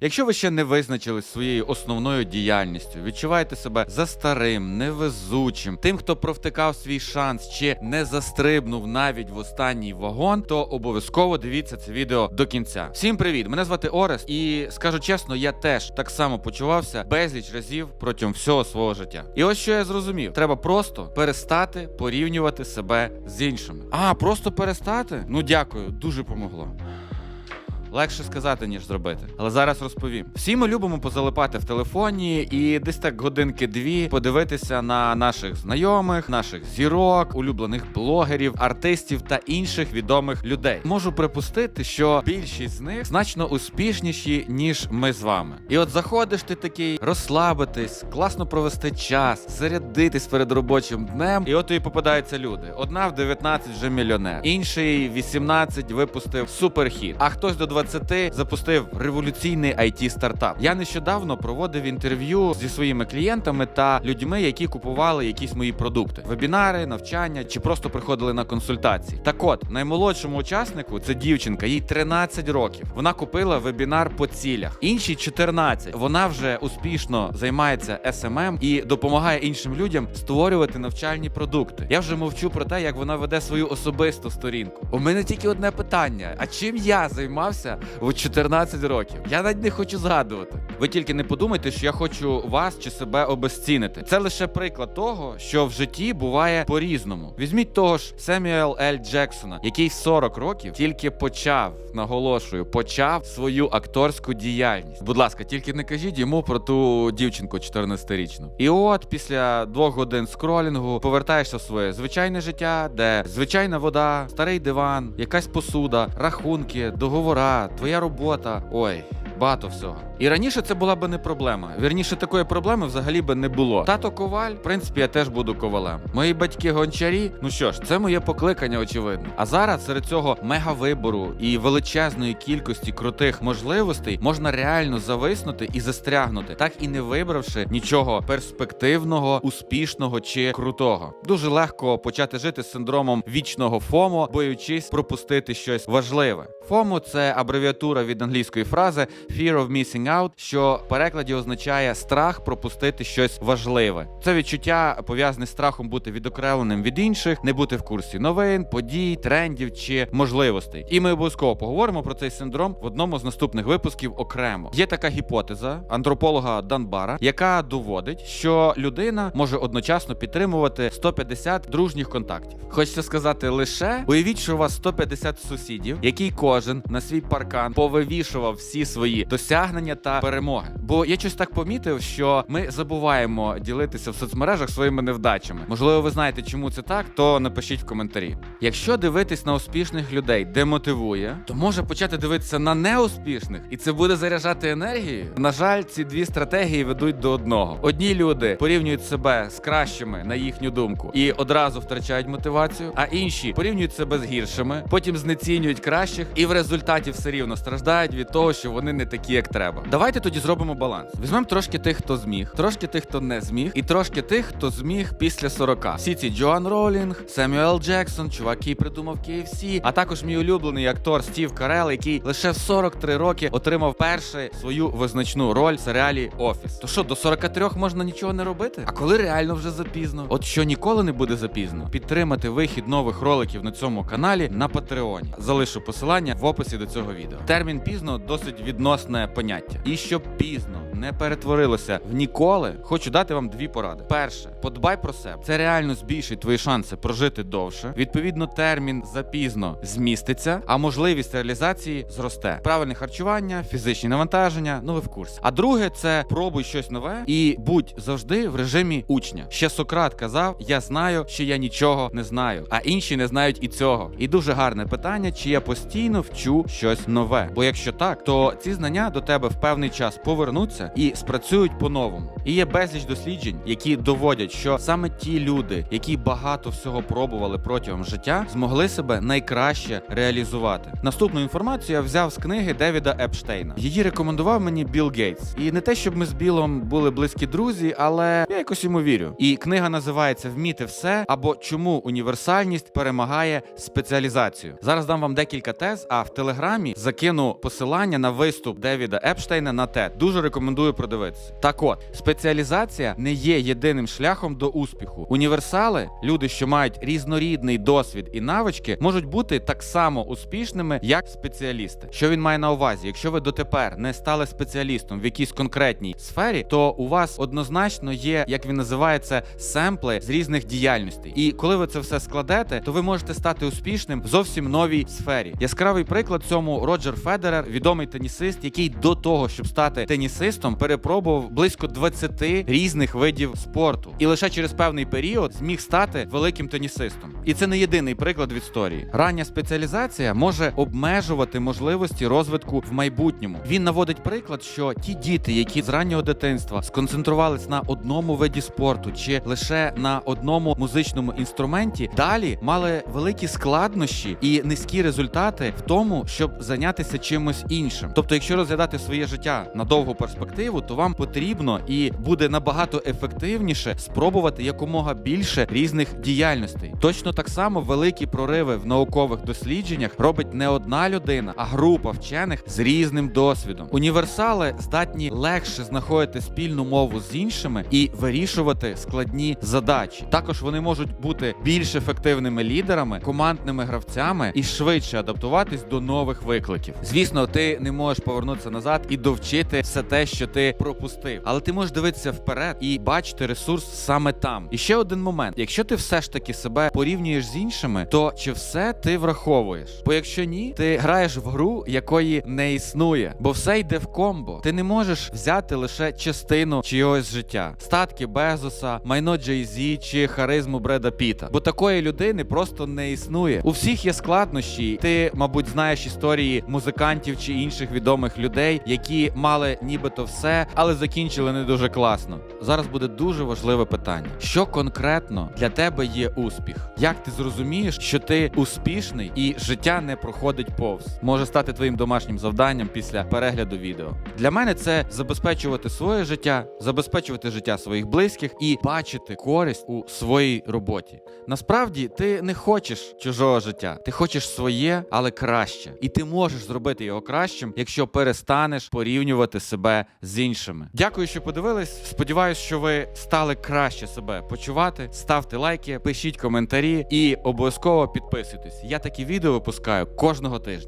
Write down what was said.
Якщо ви ще не визначились своєю основною діяльністю, відчуваєте себе за старим, невезучим, тим, хто провтикав свій шанс чи не застрибнув навіть в останній вагон, то обов'язково дивіться це відео до кінця. Всім привіт! Мене звати Орест, і скажу чесно, я теж так само почувався безліч разів протягом всього свого життя. І ось що я зрозумів: треба просто перестати порівнювати себе з іншими. А, просто перестати? Ну дякую, дуже помогло. Легше сказати, ніж зробити. Але зараз розповім. Всі ми любимо позалипати в телефоні і десь так годинки-дві подивитися на наших знайомих, наших зірок, улюблених блогерів, артистів та інших відомих людей. Можу припустити, що більшість з них значно успішніші, ніж ми з вами. І от заходиш ти такий, розслабитись, класно провести час, зарядитись перед робочим днем. І от тобі попадаються люди. Одна в 19 вже мільйонер, інший в 18 випустив суперхіт, а хтось до 20 запустив революційний it стартап. Я нещодавно проводив інтерв'ю зі своїми клієнтами та людьми, які купували якісь мої продукти: вебінари, навчання чи просто приходили на консультації. Так от, наймолодшому учаснику це дівчинка, їй 13 років. Вона купила вебінар по цілях. Іншій 14. Вона вже успішно займається SMM і допомагає іншим людям створювати навчальні продукти. Я вже мовчу про те, як вона веде свою особисту сторінку. У мене тільки одне питання: а чим я займався в 14 років? Я навіть не хочу згадувати. Ви тільки не подумайте, що я хочу вас чи себе обезцінити. Це лише приклад того, що в житті буває по-різному. Візьміть того ж Семюел Ель Джексона, який 40 років тільки почав, наголошую, почав свою акторську діяльність. Будь ласка, тільки не кажіть йому про ту дівчинку 14-річну. І от після двох годин скролінгу повертаєшся в своє звичайне життя, де звичайна вода, старий диван, якась посуда, рахунки, договора, твоя робота. Ой. Багато всього. І раніше це була би не проблема. Вірніше, такої проблеми взагалі би не було. Тато коваль, в принципі, я теж буду ковалем. Мої батьки гончарі. Ну що ж, це моє покликання, очевидно. А зараз серед цього мега вибору і величезної кількості крутих можливостей можна реально зависнути і застрягнути, так і не вибравши нічого перспективного, успішного чи крутого. Дуже легко почати жити з синдромом вічного ФОМО, боючись пропустити щось важливе. ФОМО це абревіатура від англійської фрази Fear of Missing Out, що в перекладі означає страх пропустити щось важливе. Це відчуття пов'язане з страхом бути відокремленим від інших, не бути в курсі новин, подій, трендів чи можливостей. І ми обов'язково поговоримо про цей синдром в одному з наступних випусків окремо. Є така гіпотеза антрополога Данбара, яка доводить, що людина може одночасно підтримувати 150 дружніх контактів. Хочеться сказати лише уявіть, що у вас 150 сусідів, який кожен на свій паркан повивішував всі свої досягнення та перемоги. Бо я щось так помітив, що ми забуваємо ділитися в соцмережах своїми невдачами. Можливо, ви знаєте, чому це так, то напишіть в коментарі. Якщо дивитись на успішних людей демотивує, то може почати дивитися на неуспішних, і це буде заряджати енергією. На жаль, ці дві стратегії ведуть до одного: одні люди порівнюють себе з кращими на їхню думку і одразу втрачають мотивацію, а інші порівнюють себе з гіршими, потім знецінюють кращих, і в результаті все рівно страждають від того, що вони не такі, як треба. Давайте тоді зробимо баланс. Візьмемо трошки тих, хто зміг, трошки тих, хто не зміг, і трошки тих, хто зміг після 40. Всі ці Джоан Ролінг, Семюел Джексон, чувак, який придумав KFC, а також мій улюблений актор Стів Карел, який лише в 43 роки отримав перше свою визначну роль в серіалі Офіс. То що, до 43 можна нічого не робити? А коли реально вже запізно? От що ніколи не буде запізно, підтримати вихід нових роликів на цьому каналі на Патреоні. Залишу посилання в описі до цього відео. Термін пізно досить відносне поняття. І щоб пізно не перетворилося в ніколи, хочу дати вам дві поради. Перше, подбай про себе. Це реально збільшить твої шанси прожити довше. Відповідно, термін запізно зміститься, а можливість реалізації зросте. Правильне харчування, фізичні навантаження. Ну ви в курсі. А друге, це пробуй щось нове і будь завжди в режимі учня. Ще Сократ казав: Я знаю, що я нічого не знаю, а інші не знають і цього. І дуже гарне питання, чи я постійно вчу щось нове. Бо якщо так, то ці знання до тебе в певний час повернуться і спрацюють по-новому. І є безліч досліджень, які доводять, говорять, що саме ті люди, які багато всього пробували протягом життя, змогли себе найкраще реалізувати. Наступну інформацію я взяв з книги Девіда Епштейна. Її рекомендував мені Білл Гейтс. І не те, щоб ми з Білом були близькі друзі, але я якось йому вірю. І книга називається Вміти все або Чому універсальність перемагає спеціалізацію. Зараз дам вам декілька тез, а в телеграмі закину посилання на виступ Девіда Епштейна на TED. Дуже рекомендую продивитися. Так от, спеціалізація не є єдиним шляхом до успіху. Універсали, люди, що мають різнорідний досвід і навички, можуть бути так само успішними, як спеціалісти. Що він має на увазі? Якщо ви дотепер не стали спеціалістом в якійсь конкретній сфері, то у вас однозначно є, як він називається, семпли з різних діяльностей. І коли ви це все складете, то ви можете стати успішним в зовсім новій сфері. Яскравий приклад цьому Роджер Федерер, відомий тенісист, який до того, щоб стати тенісистом, перепробував близько 20 різних видів спорту, і лише через певний період зміг стати великим тенісистом. І це не єдиний приклад в історії. Рання спеціалізація може обмежувати можливості розвитку в майбутньому. Він наводить приклад, що ті діти, які з раннього дитинства сконцентрувались на одному виді спорту чи лише на одному музичному інструменті, далі мали великі складнощі і низькі результати в тому, щоб зайнятися чимось іншим. Тобто, якщо розглядати своє життя на довгу перспективу, то вам потрібно і буде набагато ефективніше спробувати якомога більше різних діяльностей. Точно так само великі прориви в наукових дослідженнях робить не одна людина, а група вчених з різним досвідом. Універсали здатні легше знаходити спільну мову з іншими і вирішувати складні задачі. Також вони можуть бути більш ефективними лідерами, командними гравцями і швидше адаптуватись до нових викликів. Звісно, ти не можеш повернутися назад і довчити все те, що ти пропустив, але ти можеш дивитися вперед і бачити ресурс саме там. І ще один момент: якщо ти все ж таки себе порівнюєш з іншими, то чи все ти враховуєш? Бо якщо ні, ти граєш в гру, якої не існує, бо все йде в комбо. Ти не можеш взяти лише частину чогось життя, статки Безоса, майно Джей Зі чи харизму Бреда Піта. Бо такої людини просто не існує. У всіх є складнощі. Ти, мабуть, знаєш історії музикантів чи інших відомих людей, які мали нібито все, але закінчили не дуже класно. Зараз буде дуже важливе питання: що конкретно для тебе є успіх? Як ти зрозумієш, що ти успішний і життя не проходить повз? Може стати твоїм домашнім завданням після перегляду відео. Для мене це забезпечувати своє життя, забезпечувати життя своїх близьких і бачити користь у своїй роботі. Насправді ти не хочеш чужого життя, ти хочеш своє, але краще. І ти можеш зробити його кращим, якщо перестанеш порівнювати себе з іншими. Дякую, що подивились. Сподіваюсь, що ви стали краще себе почувати. Ставте лайки, пишіть коментарі і обов'язково підписуйтесь. Я такі відео випускаю кожного тижня.